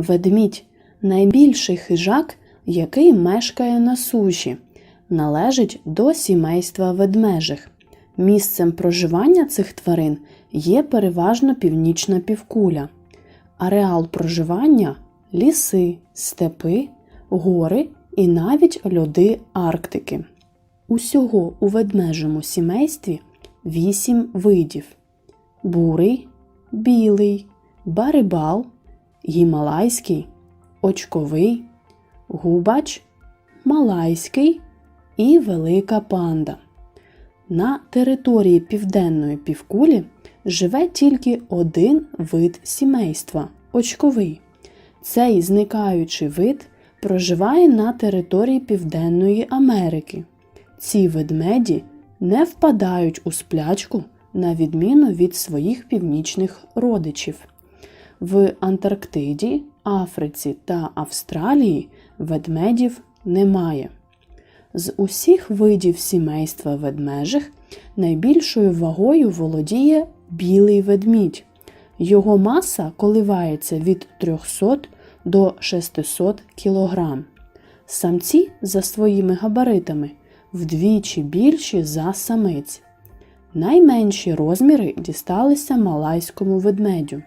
Ведмідь найбільший хижак, який мешкає на суші, належить до сімейства ведмежих. Місцем проживання цих тварин є переважно північна півкуля. Ареал проживання ліси, степи, гори і навіть льоди Арктики. Усього у ведмежому сімействі вісім видів: бурий, білий, барибал, гімалайський, очковий, губач, малайський і велика панда. На території південної півкулі живе тільки один вид сімейства очковий. Цей зникаючий вид проживає на території Південної Америки. Ці ведмеді не впадають у сплячку на відміну від своїх північних родичів. В Антарктиді, Африці та Австралії ведмедів немає. З усіх видів сімейства ведмежих найбільшою вагою володіє білий ведмідь. Його маса коливається від 300 до 600 кг. Самці за своїми габаритами вдвічі більші за самиць. Найменші розміри дісталися малайському ведмедю.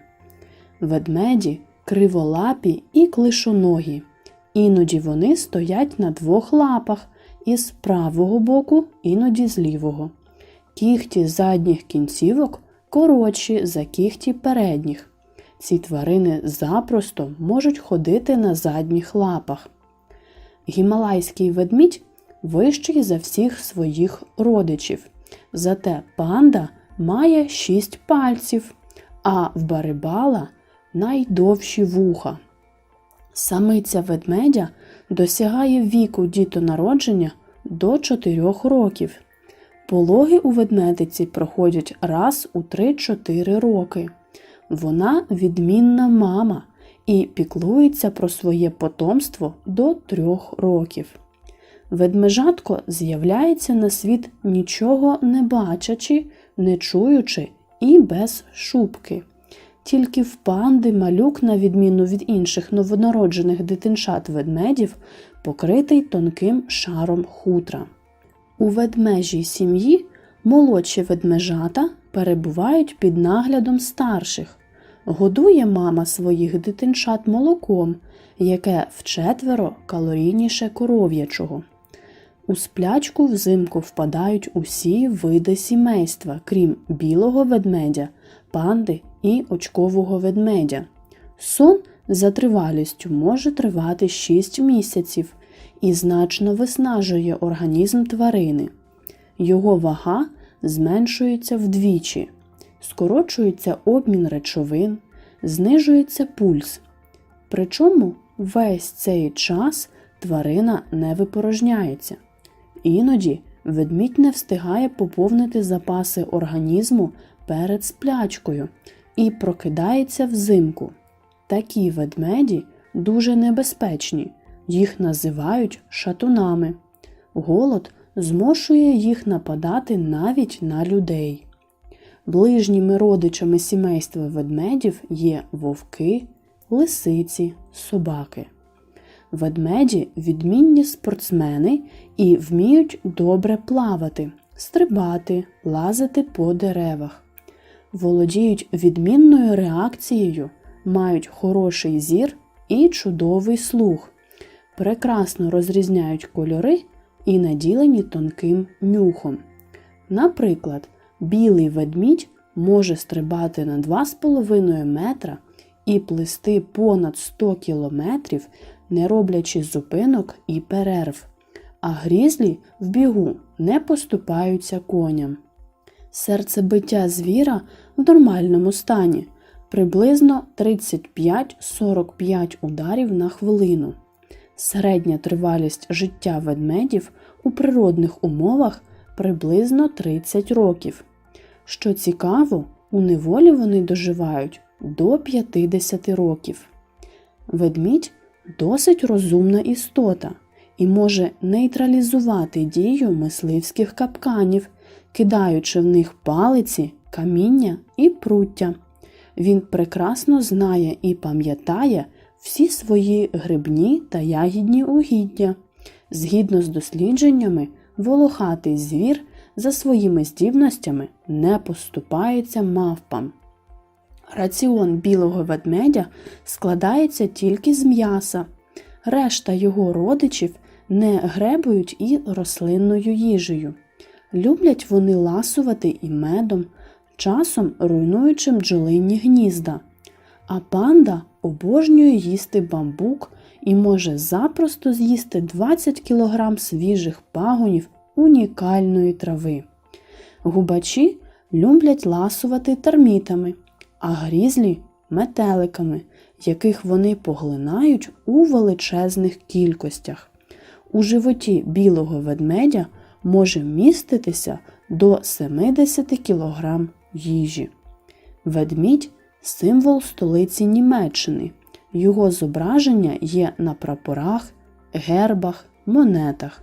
Ведмеді криволапі і клишоногі. Іноді вони стоять на двох лапах із правого боку, іноді з лівого. Кіхті задніх кінцівок коротші за кіхті передніх. Ці тварини запросто можуть ходити на задніх лапах. Гімалайський ведмідь вищий за всіх своїх родичів. Зате панда має шість пальців, а в барибала найдовші вуха. Самиця ведмедя досягає віку дітонародження до 4 років. Пологи у ведмедиці проходять раз у 3-4 роки. Вона відмінна мама і піклується про своє потомство до 3 років. Ведмежатко з'являється на світ нічого не бачачи, не чуючи і без шубки. Тільки в панди малюк, на відміну від інших новонароджених дитинчат ведмедів, покритий тонким шаром хутра. У ведмежій сім'ї молодші ведмежата перебувають під наглядом старших. Годує мама своїх дитинчат молоком, яке вчетверо калорійніше коров'ячого. У сплячку взимку впадають усі види сімейства, крім білого ведмедя, панди і очкового ведмедя. Сон за тривалістю може тривати 6 місяців і значно виснажує організм тварини. Його вага зменшується вдвічі, скорочується обмін речовин, знижується пульс. Причому весь цей час тварина не випорожняється. Іноді ведмідь не встигає поповнити запаси організму перед сплячкою і прокидається взимку. Такі ведмеді дуже небезпечні, їх називають шатунами. Голод змушує їх нападати навіть на людей. Ближніми родичами сімейства ведмедів є вовки, лисиці, собаки. Ведмеді відмінні спортсмени і вміють добре плавати, стрибати, лазити по деревах. Володіють відмінною реакцією, мають хороший зір і чудовий слух, прекрасно розрізняють кольори і наділені тонким нюхом. Наприклад, білий ведмідь може стрибати на 2,5 метра і плисти понад 100 кілометрів, не роблячи зупинок і перерв, а грізлі в бігу не поступаються коням. Серцебиття звіра в нормальному стані приблизно 35-45 ударів на хвилину. Середня тривалість життя ведмедів у природних умовах приблизно 30 років. Що цікаво, у неволі вони доживають до 50 років. Ведмідь досить розумна істота і може нейтралізувати дію мисливських капканів, кидаючи в них палиці, каміння і пруття. Він прекрасно знає і пам'ятає всі свої грибні та ягідні угіддя. Згідно з дослідженнями, волохатий звір за своїми здібностями не поступається мавпам. Раціон білого ведмедя складається тільки з м'яса. Решта його родичів не гребують і рослинною їжею. Люблять вони ласувати і медом, часом руйнуючи бджолині гнізда. А панда обожнює їсти бамбук і може запросто з'їсти 20 кг свіжих пагонів унікальної трави. Губачі люблять ласувати термітами, а грізлі метеликами, яких вони поглинають у величезних кількостях. У животі білого ведмедя може міститися до 70 кг їжі. Ведмідь символ столиці Німеччини. Його зображення є на прапорах, гербах, монетах.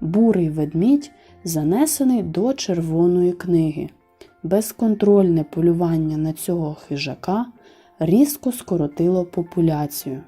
Бурий ведмідь занесений до Червоної книги. Безконтрольне полювання на цього хижака різко скоротило популяцію.